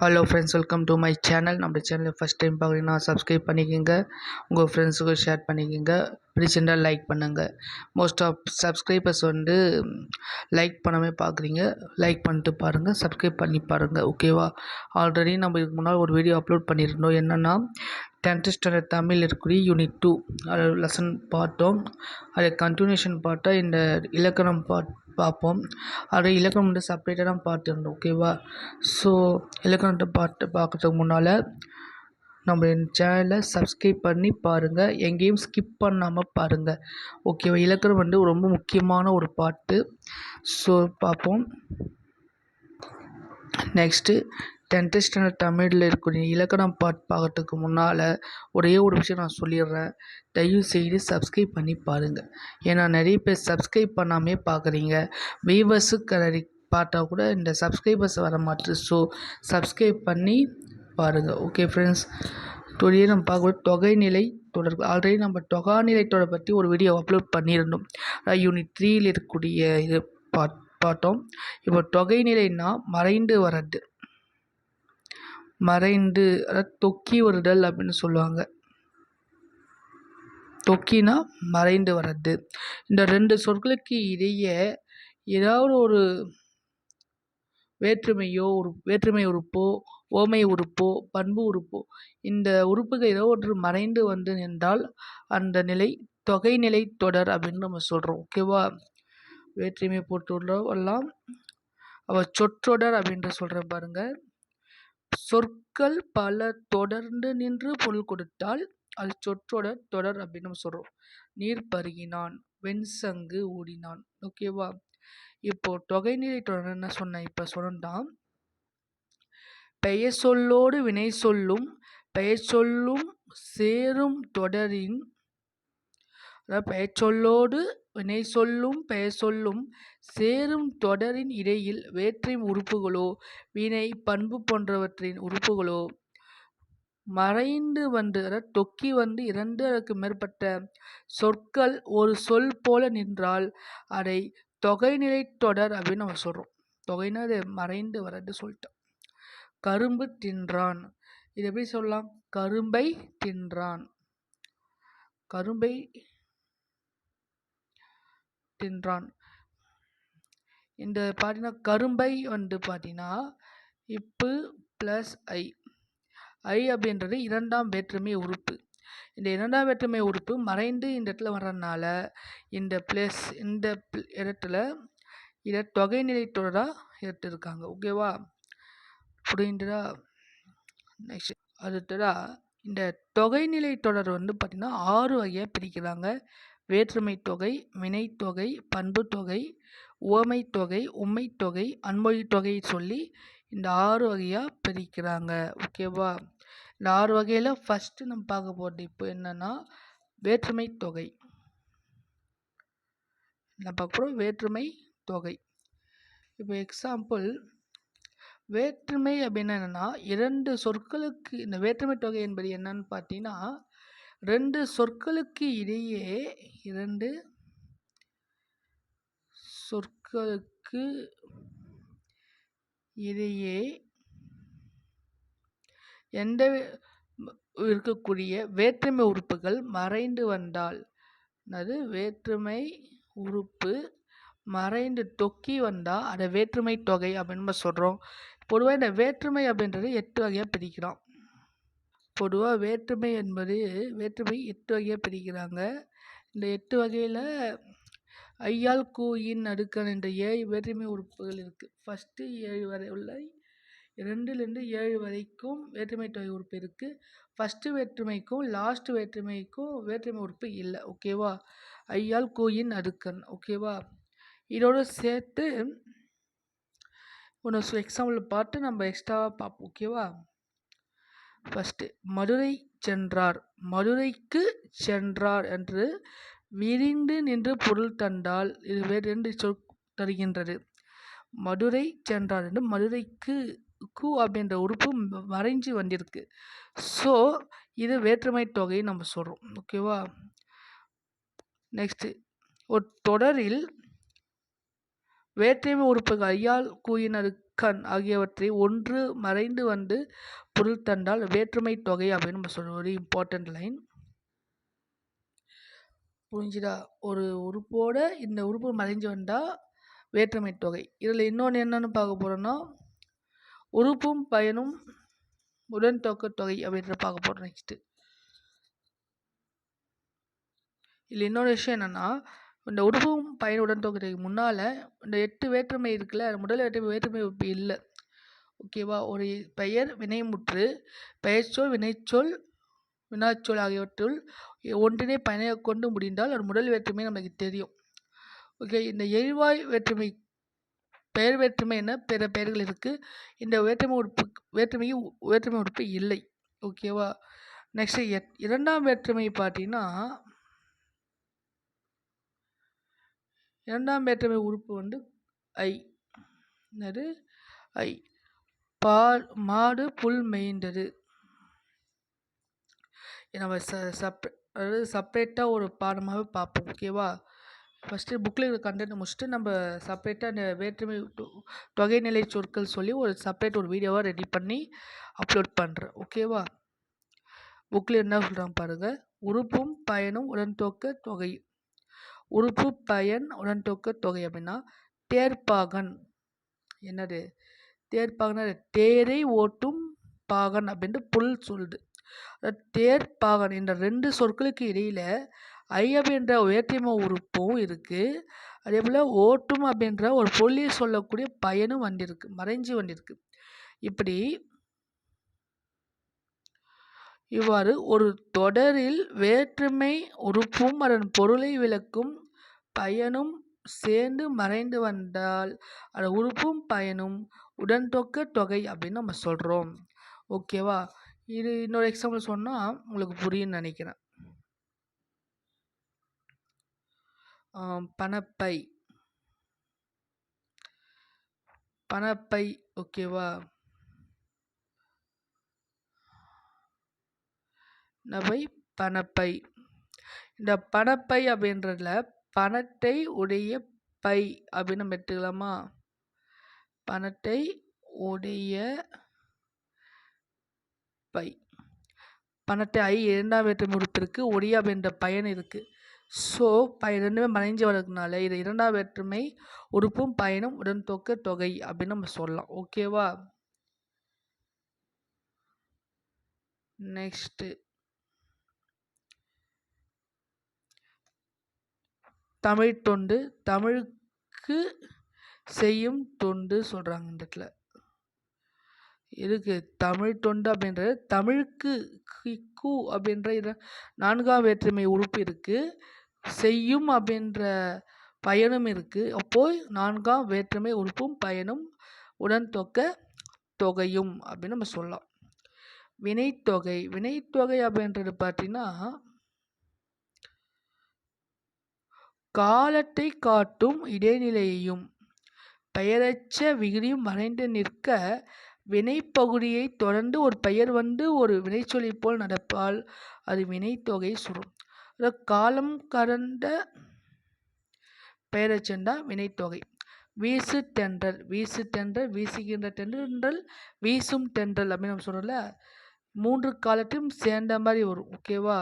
Hello friends welcome to my channel நம்ம சேனலில் first time பார்க்குறீங்கன்னா சப்ஸ்கிரைப் பண்ணிக்கோங்க. உங்கள் ஃப்ரெண்ட்ஸுக்கு ஷேர் பண்ணிக்கோங்க. பிடிச்சிருந்தால் லைக் பண்ணுங்கள் மோஸ்ட் ஆஃப் சப்ஸ்கிரைபர்ஸ் வந்து லைக் பண்ணாமே பார்க்குறீங்க லைக் பண்ணிட்டு பாருங்கள் சப்ஸ்கிரைப் பண்ணி பாருங்கள் ஓகேவா ஆல்ரெடி நம்ம இதுக்கு முன்னால் ஒரு வீடியோ அப்லோட் பண்ணியிருந்தோம். என்னென்னா டென்த்து ஸ்டாண்டர்ட் தமிழ் இருக்கக்கூடிய யூனிட் டூ அது லெசன் பார்த்தோம். அது கண்டினியூஷன் பார்த்தா இந்த இலக்கணம் பாட் பார்ப்போம். அது இலக்கணம் வந்து செப்பரேட்டாக தான் பார்த்துருந்தோம் ஓகேவா ஸோ இலக்கணத்தை பார்த்து பார்க்கறதுக்கு முன்னால் நம்ம என் சேனலை சப்ஸ்கிரைப் பண்ணி பாருங்கள் எங்கேயும் ஸ்கிப் பண்ணாமல் பாருங்கள் ஓகேவா இலக்கணம் வந்து ரொம்ப முக்கியமான ஒரு பாட்டு. ஸோ பார்ப்போம். நெக்ஸ்ட்டு டென்த்து ஸ்டாண்டர்ட் தமிழில் இருக்கக்கூடிய இலக்கணம் பாட் பார்க்கறதுக்கு முன்னால் ஒரே ஒரு விஷயம் நான் சொல்லிடுறேன். தயவு செய்து சப்ஸ்கிரைப் பண்ணி பாருங்கள் ஏன்னா நிறைய பேர் சப்ஸ்கிரைப் பண்ணாமே பார்க்குறீங்க. வீவர்ஸு கலரி பார்த்தா கூட இந்த சப்ஸ்கிரைபர்ஸ் வர மாட்டுது. ஸோ சப்ஸ்கிரைப் பண்ணி பாருங்கள் ஓகே ஃப்ரெண்ட்ஸ் தொழிலே நம்ம பார்க்கக்கூடிய தொகைநிலை தொடர் ஆல்ரெடி நம்ம தொகாநிலை தொடர் பற்றி ஒரு வீடியோ அப்லோட் பண்ணியிருந்தோம். யூனிட் த்ரீயில் இருக்கக்கூடிய இது பாட் பார்த்தோம். இப்போ தொகைநிலைன்னா மறைந்து வர்றது. மறைந்து அதாவது தொக்கி வருதல் அப்படின்னு சொல்லுவாங்க. தொக்கினா மறைந்து வர்றது. இந்த ரெண்டு சொற்களுக்கு இடையே ஏதாவது ஒரு வேற்றுமையோ ஒரு வேற்றுமை உறுப்போ ஓமை உறுப்போ பண்பு உறுப்போ இந்த உறுப்புகள் ஏதோ ஒன்று மறைந்து வந்து நின்றால் அந்த நிலை தொகைநிலை தொடர் அப்படின்னு நம்ம சொல்கிறோம் ஓகேவா வேற்றுமை போட்டுள்ளவெல்லாம் அவள் சொற்றொடர் அப்படின்ற சொல்கிறேன் பாருங்கள் சொற்கள் பல தொடர்ந்து நின்று பொருள் கொடுத்தால் அது சொற்றொடர் தொடர் அப்படின்னு நம்ம சொல்கிறோம் நீர் பருகினான் வெண்சங்கு ஊடினான். ஓகேவா இப்போ தொகைநிலை தொடர் என்ன சொன்னேன் இப்போ சொன்னான் பெயர் சொல்லோடு வினை சொல்லும் பெயர் சொல்லும் சேரும் தொடரின் அதாவது பெயர் சொல்லோடு வினை சொல்லும் பெயர் சொல்லும் சேரும் தொடரின் இடையில் வேற்றின் உறுப்புகளோ வினை பண்பு போன்றவற்றின் உறுப்புகளோ மறைந்து வந்து அதாவது தொக்கி வந்து இரண்டு அதற்கு மேற்பட்ட சொற்கள் ஒரு சொல் போல நின்றால் அதை தொகைநிலை தொடர் அப்படின்னு நம்ம சொல்கிறோம் தொகைனா அது மறைந்து வரது சொல்லிட்டோம். கரும்பு தின்றான். இது எப்படி சொல்லலாம்? கரும்பை தின்றான். கரும்பை தின்றான். இந்த பார்த்தீங்கன்னா கரும்பை வந்து பார்த்தீங்கன்னா இப்பு ப்ளஸ் ஐ. ஐ அப்படின்றது இரண்டாம் வேற்றுமை உறுப்பு. இந்த இரண்டாம் வேற்றுமை உறுப்பு மறைந்து இந்த இடத்துல வர்றதுனால இந்த ப்ளஸ் இந்த இடத்துல இதை தொகைநிலை தொடராக எடுத்துருக்காங்க. ஓகேவா புரியுதுடா? நெக்ஸ்ட் அடுத்ததா இந்த தொகைநிலை தொடர் வந்து பார்த்திங்கன்னா ஆறு வகையாக பிரிக்கிறாங்க. வேற்றுமை தொகை வினைத்தொகை பண்புத்தொகை தொகை உம்மைத்தொகை தொகை உண்மை தொகை தொகை சொல்லி இந்த ஆறு வகையாக பிரிக்கிறாங்க. ஓகேவா இந்த ஆறு வகையில் ஃபஸ்ட்டு நம்ம பார்க்க போகிறது இப்போ என்னென்னா வேற்றுமை தொகை. என்ன பார்க்க போகிறோம் வேற்றுமை தொகை. இப்போ எக்ஸாம்பிள் வேற்றுமை அப்படின்னா என்னென்னா இரண்டு சொற்களுக்கு இந்த வேற்றுமை தொகை என்பது என்னன்னு பார்த்தீங்கன்னா ரெண்டு சொற்களுக்கு இடையே இரண்டு சொற்களுக்கு இடையே எந்த இருக்கக்கூடிய வேற்றுமை உறுப்புகள் மறைந்து வந்தால் அது வேற்றுமை உறுப்பு மறைந்து தொக்கி வந்தால் அதை வேற்றுமை தொகை அப்படின்னு நம்ம சொல்கிறோம் பொதுவாக இந்த வேற்றுமை அப்படின்றது எட்டு வகையாக பிரிக்கிறோம். பொதுவாக வேற்றுமை என்பது வேற்றுமை எட்டு வகையாக பிரிக்கிறாங்க. இந்த எட்டு வகையில் ஐயால் கூயின் அடுக்கன் என்ற ஏழு வேற்றுமை உறுப்புகள் இருக்குது ஃபஸ்ட்டு ஏழு வரை உள்ள ரெண்டுலேருந்து ஏழு வரைக்கும் வேற்றுமை தொகை உறுப்பு இருக்குது ஃபஸ்ட்டு வேற்றுமைக்கும் லாஸ்ட் வேற்றுமைக்கும் வேற்றுமை உறுப்பு இல்லை. ஓகேவா ஐயால் கூயின் அடுக்கன் ஓகேவா இதோடு சேர்த்து ஒன்று எக்ஸாம்பிள் பார்த்து நம்ம எக்ஸ்ட்ராவாக பார்ப்போம். ஓகேவா ஃபஸ்ட்டு மதுரை சென்றார். மதுரைக்கு சென்றார் என்று விரிந்து நின்று பொருள் தந்தால் இது வேறு ரெண்டு சொல் தருகின்றது. மதுரை சென்றார் என்று மதுரைக்கு கு அப்படின்ற உறுப்பு மறைஞ்சு வந்திருக்கு. ஸோ இது வேற்றுமை தொகையை நம்ம சொல்கிறோம் ஓகேவா நெக்ஸ்ட்டு ஒரு தொடரில் வேற்றுமை உறுப்புகள் ஐயால் கூயினர் கண் ஆகியவற்றை ஒன்று மறைந்து வந்து பொருள் தந்தால் வேற்றுமை தொகை அப்படின்னு நம்ம ஒரு இம்பார்ட்டன்ட் லைன் புரிஞ்சுதா? ஒரு உறுப்போட இந்த உறுப்பு மறைஞ்சு வந்தால் வேற்றுமை தொகை. இதில் இன்னொன்று என்னென்னு பார்க்க போகிறோன்னா உறுப்பும் பயனும் உடன் தொக்க தொகை அப்படின்ற பார்க்க போகிறோம் நெக்ஸ்ட்டு இதில் இன்னொரு விஷயம் என்னென்னா இந்த உருவம் பயனுடன் உடன் முன்னால் இந்த எட்டு வேற்றுமை இருக்குல்ல முதல் வேற்றுமை வேற்றுமை உறுப்பு இல்லை. ஓகேவா ஒரு பெயர் வினைமுற்று பெயர்ச்சொல் வினைச்சொல் வினாச்சொல் ஆகியவற்றுள் ஒன்றினை பயனை கொண்டு முடிந்தால் அது முதல் வேற்றுமை நமக்கு தெரியும். ஓகே இந்த எரிவாய் வேற்றுமை பெயர் வேற்றுமை என பிற பெயர்கள் இருக்குது இந்த வேற்றுமை உறுப்பு வேற்றுமைக்கு வேற்றுமை உறுப்பு இல்லை. ஓகேவா நெக்ஸ்ட்டு இரண்டாம் வேற்றுமை பார்த்தீங்கன்னா இரண்டாம் வேற்றுமை உறுப்பு வந்து ஐ. என்னது? ஐ. பால் மாடு புல் மேய்ந்தது. நம்ம ச சப் அதாவது செப்ரேட்டாக ஒரு பாடமாகவே பார்ப்போம் ஓகேவா ஃபஸ்ட்டு புக்கில் இருக்கிற கண்டென்ட் முடிச்சுட்டு நம்ம செப்பரேட்டாக அந்த வேற்றுமை தொகைநிலை சொற்கள் சொல்லி ஒரு செப்பரேட் ஒரு வீடியோவாக ரெடி பண்ணி அப்லோட் பண்ணுறேன் ஓகேவா புக்கில் என்ன சொல்கிறாங்க பாருங்கள் உறுப்பும் பயனும் உடன்தோக்க தொகை. உறுப்பு பயன் உடன்தொக்கு தொகை அப்படின்னா தேர்ப்பாகன். என்னது? தேர்ப்பாகன் தேரை ஓட்டும் பாகன் அப்படின்ட்டு புல் சொல்லுது. தேர்ப்பாகன் என்ற ரெண்டு சொற்களுக்கு இடையில் ஐ அப்படின்ற உயர்த்திம உறுப்பும் இருக்குது அதே போல் ஓட்டும் அப்படின்ற ஒரு பொல்லியை சொல்லக்கூடிய பயனும் வந்திருக்கு மறைஞ்சு வந்திருக்கு. இப்படி இவ்வாறு ஒரு தொடரில் வேற்றுமை உறுப்பும் அதன் பொருளை விளக்கும் பயனும் சேர்ந்து மறைந்து வந்தால் அந்த உறுப்பும் பயனும் உடன்தொக்க தொகை அப்படின்னு நம்ம சொல்கிறோம் ஓகேவா இது இன்னொரு எக்ஸாம்பிள் சொன்னால் உங்களுக்கு புரியும்னு நினைக்கிறேன். பணப்பை. பணப்பை ஓகேவா நபை பணப்பை. இந்த பணப்பை அப்படின்றதுல பணத்தை உடைய பை அப்படின்னு நம்ம எடுத்துக்கலாமா? பணத்தை உடைய பை. பணத்தை ஐ இரண்டாம் வேற்றுமை உறுப்பு ஒடியா அப்படின்ற பயன் இருக்குது ஸோ பய ரெண்டுமே மறைஞ்சு வரதுனால இது இரண்டாம் வேற்றுமை உறுப்பும் பயனும் உடன்தொக்க தொகை அப்படின்னு நம்ம சொல்லலாம். ஓகேவா நெக்ஸ்ட்டு தமிழ் தொண்டு தமிழுக்கு செய்யும் தொண்டு சொல்கிறாங்க இந்த இடத்துல. இருக்கு தமிழ் தொண்டு அப்படின்றது? தமிழுக்கு கு அப்படின்ற நான்காம் வேற்றுமை உறுப்பு இருக்குது செய்யும் அப்படின்ற பயனும் இருக்குது அப்போது நான்காம் வேற்றுமை உறுப்பும் பயனும் உடன் தொக்க தொகையும் அப்படின்னு நம்ம சொல்லலாம். வினைத்தொகை வினைத்தொகை அப்படின்றது பார்த்தீங்கன்னா காலத்தை காட்டும் இடைநிலையையும் பெயரச்ச விகுதியும் மறைந்து நிற்க வினைப்பகுதியை தொடர்ந்து ஒரு பெயர் வந்து ஒரு வினைச்சொலி போல் நடப்பால் அது வினைத்தொகை சுரும் காலம் கடந்த பெயரச்சந்தா வினைத்தொகை வீசு தென்றல் வீசு தென்றல் வீசுகின்ற தென்றல் வீசும் தென்றல் அப்படின்னு நம்ம சொல்கிறோம்ல மூன்று காலத்தையும் சேர்ந்த மாதிரி வரும் ஓகேவா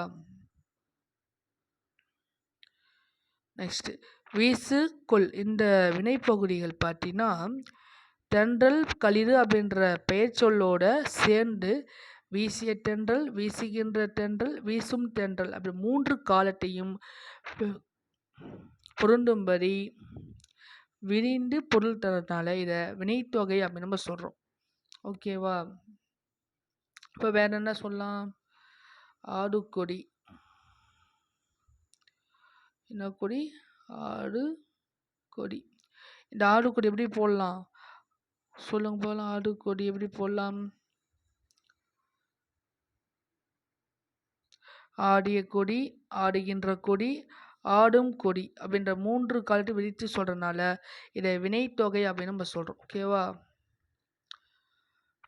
நெக்ஸ்ட்டு வீசு கொல். இந்த வினைப்பகுதிகள் பார்த்தீங்கன்னா தென்றல் களிறு அப்படின்ற பெயர் சொல்லோட சேர்ந்து வீசிய தென்றல் வீசுகின்ற தென்றல் வீசும் தென்றல் அப்படி மூன்று காலத்தையும் பொருந்தும்படி விரிந்து பொருள் தரதுனால இதை வினைத்தொகை அப்படின்னு நம்ம சொல்கிறோம் ஓகேவா இப்போ வேற என்ன சொல்லலாம்? ஆடுகொடி. என்ன கொடி ஆடு கொடி. இந்த ஆடு கொடி எப்படி போடலாம்? சொல்லுங்க போகலாம் ஆடு கொடி எப்படி போடலாம்? ஆடிய கொடி ஆடுகின்ற கொடி ஆடும் கொடி அப்படின்ற மூன்று காலத்தை விரித்து சொல்கிறனால இதை வினைத்தொகை அப்படின்னு நம்ம சொல்கிறோம் ஓகேவா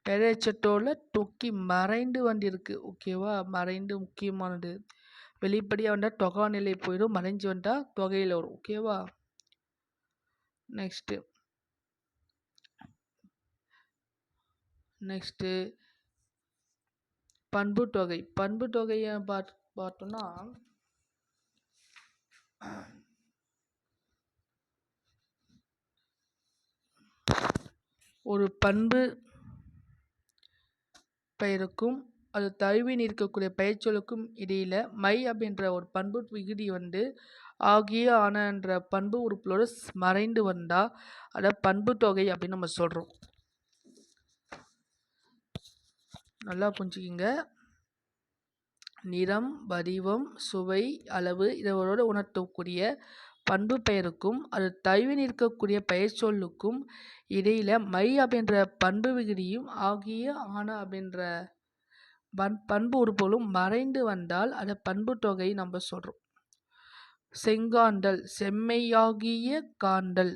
பெயரச்சட்டோட தொக்கி மறைந்து வந்திருக்கு. ஓகேவா மறைந்து முக்கியமானது. வெளிப்படியாக வந்தால் தொகை நிலை போயிடும் மறைஞ்சு வந்தால் தொகையில் வரும். ஓகேவா நெக்ஸ்ட்டு நெக்ஸ்ட்டு பண்பு தொகை. பண்பு தொகையை பார்த்து பார்த்தோன்னா ஒரு பண்பு பெயருக்கும் அது தழுவி நிற்கக்கூடிய பெயர்ச்சொலுக்கும் இடையில் மை அப்படின்ற ஒரு பண்பு விகுதி வந்து ஆகிய ஆனன்ற பண்பு உறுப்புகளோடு மறைந்து வந்தால் அதை பண்பு தொகை அப்படின்னு நம்ம சொல்கிறோம் நல்லா புரிஞ்சுக்கிங்க. நிறம் வடிவம் சுவை அளவு இதோட உணர்த்தக்கூடிய பண்பு பெயருக்கும் அது தழுவி நிற்கக்கூடிய பெயர் சொல்லுக்கும் இடையில் மை அப்படின்ற பண்பு விகுதியும் ஆகிய ஆன அப்படின்ற பண் பண்பு உறுப்புகளும் மறைந்து வந்தால் அதை பண்பு தொகை நம்ம சொல்கிறோம் செங்காண்டல் செம்மையாகிய காண்டல்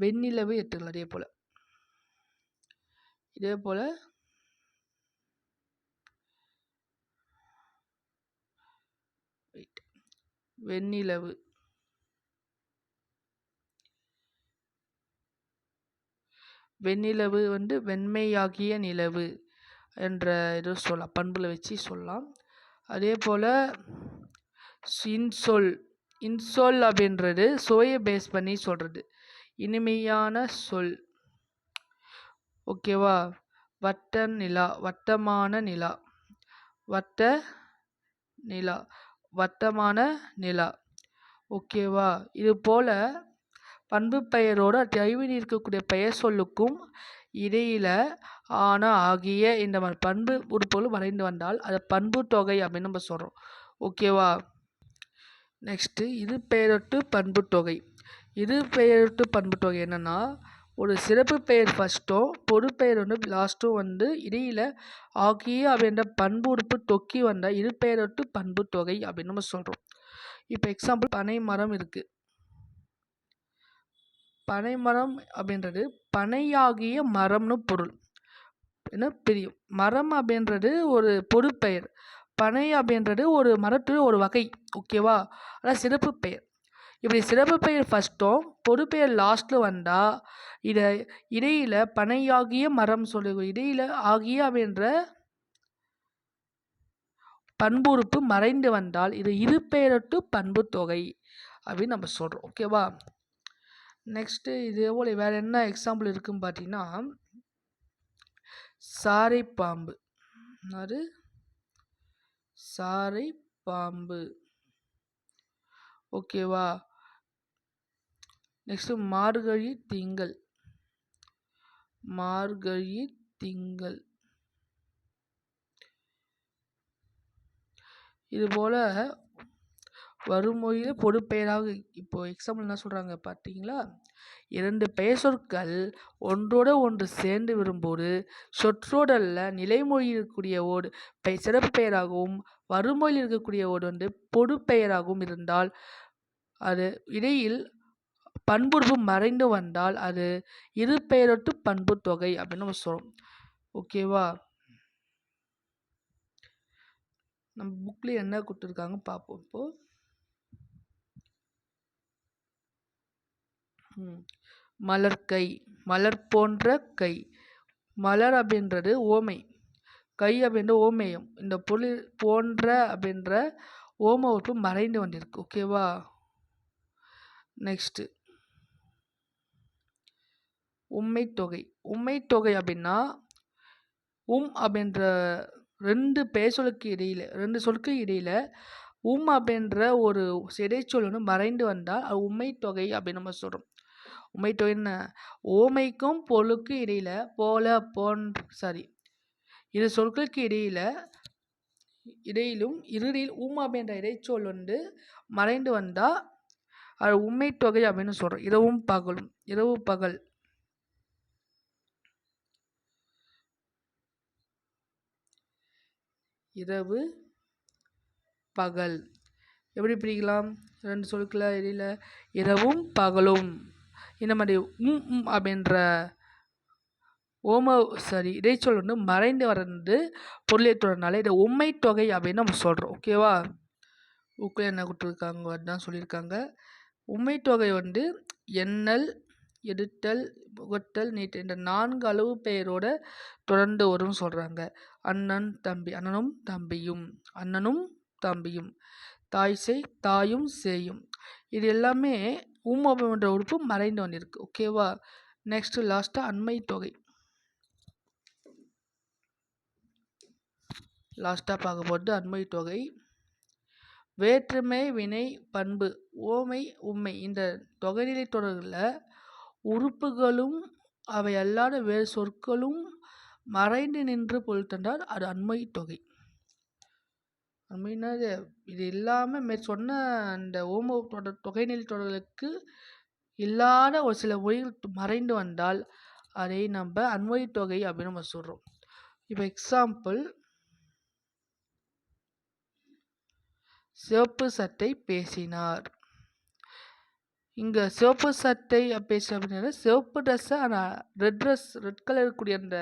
வெண்ணிலவு எடுத்துக்கலாம் அதே போல். இதே போல். வெண்ணிலவு. வெண்ணிலவு வந்து வெண்மையாகிய நிலவு. என்ற இது சொல்லலாம் பண்புல வச்சு சொல்லலாம். அதே போல் இன்சொல் இன்சொல் அப்படின்றது சுவையை பேஸ் பண்ணி சொல்கிறது இனிமையான சொல். ஓகேவா வட்ட நிலா வட்டமான நிலா. வட்ட நிலா வட்டமான நிலா. ஓகேவா இது போல் பண்பு பெயரோட தழுவி இருக்கக்கூடிய பெயர் சொல்லுக்கும் இடையில ஆன ஆகிய இந்த மாதிரி பண்பு உறுப்புகள் வரைந்து வந்தால் அதை பண்பு தொகை அப்படின்னு நம்ம சொல்கிறோம் ஓகேவா நெக்ஸ்ட்டு இது பெயரொட்டு பண்பு தொகை. இது பெயரொட்டு பண்பு தொகை என்னன்னா ஒரு சிறப்பு பெயர் ஃபஸ்ட்டும் பொது பெயர் வந்து லாஸ்ட்டும் வந்து இடையில ஆகிய அப்படின்ற பண்பு உறுப்பு தொக்கி வந்தால் இரு பெயரொட்டு பண்பு தொகை அப்படின்னு நம்ம சொல்கிறோம் இப்போ எக்ஸாம்பிள் பனை மரம் இருக்குது பனை மரம் அப்படின்றது பனையாகிய மரம்னு பொருள். என்ன? பிரியும். மரம் அப்படின்றது ஒரு பொதுப்பெயர் பனை அப்படின்றது ஒரு மரத்து ஒரு வகை ஓகேவா? அதான் சிறப்பு பெயர். இப்படி சிறப்பு பெயர் ஃபஸ்ட்டும் பொது லாஸ்ட்டில் வந்தால் இதை இடையில் பனையாகிய மரம் சொல்லு இடையில் ஆகிய அப்படின்ற பண்புறுப்பு மறைந்து வந்தால் இது இரு பெயரட்டு பண்பு தொகை அப்படின்னு நம்ம சொல்கிறோம் ஓகேவா? நெக்ஸ்ட்டு இதே போல் வேறு என்ன எக்ஸாம்பிள் இருக்குன்னு பார்த்தீங்கன்னா சாரை பாம்பு. அது சாரை பாம்பு. ஓகேவா நெக்ஸ்ட்டு மார்கழி திங்கள். மார்கழி திங்கள். இதுபோல் வருமொழியில் பொதுப்பெயராக இப்போ எக்ஸாம்பிள் என்ன சொல்கிறாங்க பார்த்தீங்களா? இரண்டு பெயர் சொற்கள் ஒன்றோட ஒன்று சேர்ந்து வரும்போது சொற்றோடல்ல நிலைமொழி இருக்கக்கூடிய ஓடு பெ சிறப்பு பெயராகவும் வறுமொழியில் இருக்கக்கூடிய ஓடு வந்து பொதுப்பெயராகவும் இருந்தால் அது இடையில் பண்புறுப்பு மறைந்து வந்தால் அது இரு பெயரொட்டு பண்பு தொகை அப்படின்னு நம்ம சொல்கிறோம் ஓகேவா நம்ம புக்கில் என்ன கொடுத்துருக்காங்க பார்ப்போம் இப்போது ம். மலர் கை மலர் போன்ற கை. மலர் அப்படின்றது ஓமை. கை அப்படின்ற ஓமேயம். இந்த பொருள் போன்ற அப்படின்ற ஓம உறுப்பு மறைந்து வந்திருக்கு ஓகேவா நெக்ஸ்ட்டு உண்மை தொகை உண்மை தொகை அப்படின்னா உம் அப்படின்ற ரெண்டு பேசொலுக்கு இடையில் ரெண்டு சொலுக்கு இடையில் உம் அப்படின்ற ஒரு சிறைச்சொல் வந்து மறைந்து வந்தால் அது உம்மை தொகை அப்படின்னு நம்ம சொல்கிறோம் உம்மை என்ன ஓமைக்கும் பொருளுக்கும் இடையில் போல போன் சாரி இரு சொற்களுக்கு இடையில் இடையிலும் இறுதியில் உம் அப்படின்ற இடைச்சொல் வந்து மறைந்து வந்தால் அது உண்மை தொகை அப்படின்னு சொல்கிறோம் இரவும் பகலும் இரவு பகல். இரவு பகல். எப்படி பிரிக்கலாம்? ரெண்டு சொற்கள இடையில் இரவும் பகலும். இந்த மாதிரி உம் உம் அப்படின்ற ஓம சாரி இடைச்சொல் வந்து மறைந்து வர்றது பொருளியத்துடனால இதை உண்மை தொகை அப்படின்னு நம்ம சொல்கிறோம் ஓகேவா புக்கில் என்ன கொடுத்துருக்காங்க? தான் சொல்லியிருக்காங்க. உண்மை தொகை வந்து எண்ணல் எடுத்தல் புகட்டல் நீட்டல் என்ற நான்கு அளவு பெயரோட தொடர்ந்து வரும்னு சொல்கிறாங்க அண்ணன் தம்பி அண்ணனும் தம்பியும் அண்ணனும் தம்பியும் தாய் செய் தாயும் சேயும். இது எல்லாமே உம் என்ற உறுப்பு மறைந்து வந்திருக்கு. ஓகேவா நெக்ஸ்ட்டு லாஸ்ட்டாக அண்மை தொகை. லாஸ்ட்டாக பார்க்க போகிறது அண்மை தொகை. வேற்றுமை வினை பண்பு ஓமை உண்மை இந்த தொகைநிலை தொடர்களில் உறுப்புகளும் அவை அல்லாத வேறு சொற்களும் மறைந்து நின்று பொருள் தந்தால் அது அண்மை தொகை. அண்மைனா இது இல்லாமல் மேற் சொன்ன அந்த ஓம தொடர் தொகைநிலை தொடர்களுக்கு இல்லாத ஒரு சில மொழிகள் மறைந்து வந்தால் அதை நம்ம அன்வய தொகை அப்படின்னு நம்ம சொல்கிறோம் இப்போ எக்ஸாம்பிள் சிவப்பு சட்டை பேசினார். இங்கே சிவப்பு சட்டை பேச அப்படின்னா சிவப்பு ட்ரெஸ்ஸை ஆனால் ரெட் ட்ரெஸ் ரெட் கலர் இருக்கக்கூடிய அந்த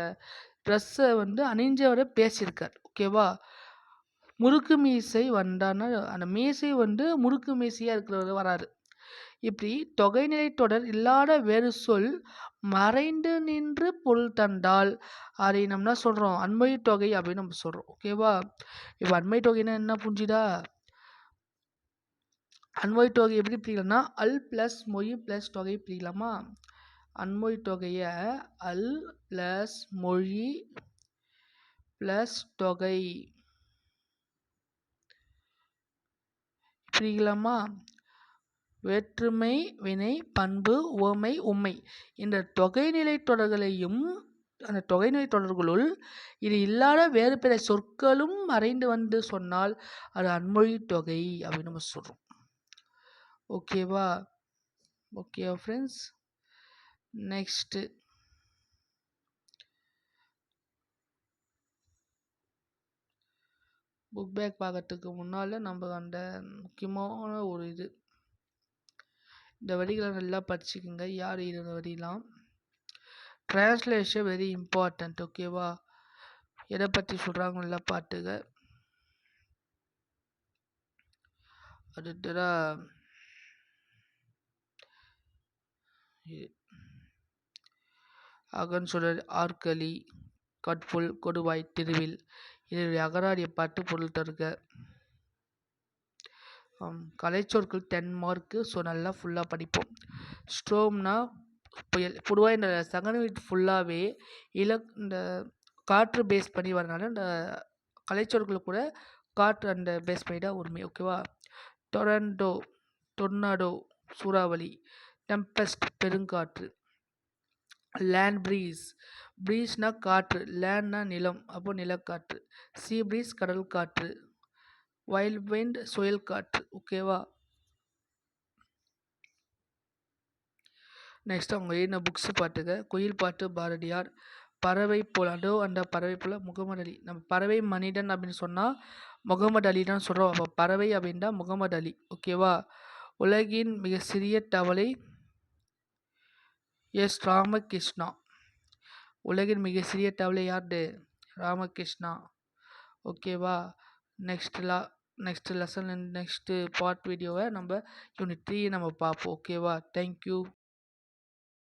ட்ரெஸ்ஸை வந்து அணிஞ்சவரை பேசியிருக்கார். ஓகேவா முறுக்கு மீசை வந்தான்னா அந்த மீசை வந்து முறுக்கு மீசையாக இருக்கிறவர் வராரு. இப்படி தொகைநிலை தொடர் இல்லாத வேறு சொல் மறைந்து நின்று பொருள் தந்தால் அதை நம்ம என்ன சொல்கிறோம் அண்மை தொகை அப்படின்னு நம்ம சொல்கிறோம் ஓகேவா இப்போ அண்மை தொகைன்னா என்ன புரிஞ்சுதா? அன்மொழி தொகை எப்படி பிரிக்கலாம்னா அல் ப்ளஸ் மொழி ப்ளஸ் தொகை பிரிக்கலாமா? அன்மொழி தொகையை அல் ப்ளஸ் மொழி ப்ளஸ் தொகை பிரிக்கலாமா வேற்றுமை வினை பண்பு உவமை உண்மை இந்த தொகைநிலை தொடர்களையும் அந்த தொகைநிலை தொடர்களுள் இது இல்லாத வேறு பிற சொற்களும் மறைந்து வந்து சொன்னால் அது அன்மொழி தொகை அப்படின்னு நம்ம சொல்கிறோம் ஓகேவா ஓகேவா ஃப்ரெண்ட்ஸ் நெக்ஸ்ட்டு புக் பேக் பார்க்கறதுக்கு முன்னால் நம்ம அந்த முக்கியமான ஒரு இது. இந்த வரிகளை நல்லா படிச்சுக்கோங்க. யார் இருந்த வரிலாம்? ட்ரான்ஸ்லேஷன் வெரி இம்பார்ட்டண்ட் ஓகேவா எதை பற்றி சொல்கிறாங்க நல்லா பாட்டுங்க அடுத்ததாக அகன்சுடர் ஆர்கலி கட்புல் கொடுவாய் திருவில். இதனுடைய அகராடிய பாட்டு பொருள் தருக கலைச்சொற்கள் டென் மார்க்கு ஸோ நல்லா ஃபுல்லாக படிப்போம். ஸ்ட்ரோம்னா புயல் பொதுவாக இந்த செகண்ட் வீட் ஃபுல்லாகவே இல இந்த காற்று பேஸ் பண்ணி வரனால இந்த கலைச்சொற்கள் கூட காற்று அந்த பேஸ் பண்ணி தான் உரிமை ஓகேவா டொரண்டோ டொர்னாடோ சூறாவளி டெம்பஸ்ட் பெருங்காற்று. லேண்ட் ப்ரீஸ் ப்ரீஸ்னால் காற்று லேண்ட்னா நிலம் அப்போ நிலக்காற்று. சீ ப்ரீஸ் கடல் காற்று. வைல்ட் விண்ட் சுயல் காற்று ஓகேவா நெக்ஸ்ட் அவங்க எழுதின புக்ஸ் பாட்டுங்க குயில் பாட்டு பாரதியார். பறவை போல் அதோ அந்த பறவை போல் முகமது அலி. நம்ம பறவை மனிதன் அப்படின்னு சொன்னால் முகமது அலி தான் சொல்கிறோம் அப்போ பறவை அப்படின்னா முகமது அலி ஓகேவா உலகின் மிக சிறிய தவளை எஸ் ராமகிருஷ்ணா. உலகின் மிக சிறிய தவளை யார்டு ராமகிருஷ்ணா. ஓகேவா? நெக்ஸ்ட் லா நெக்ஸ்ட் லெசன் நெக்ஸ்ட்டு பார்ட் வீடியோவை நம்ம யூனிட் த்ரீ நம்ம பார்ப்போம். ஓகேவா? தேங்க்யூ.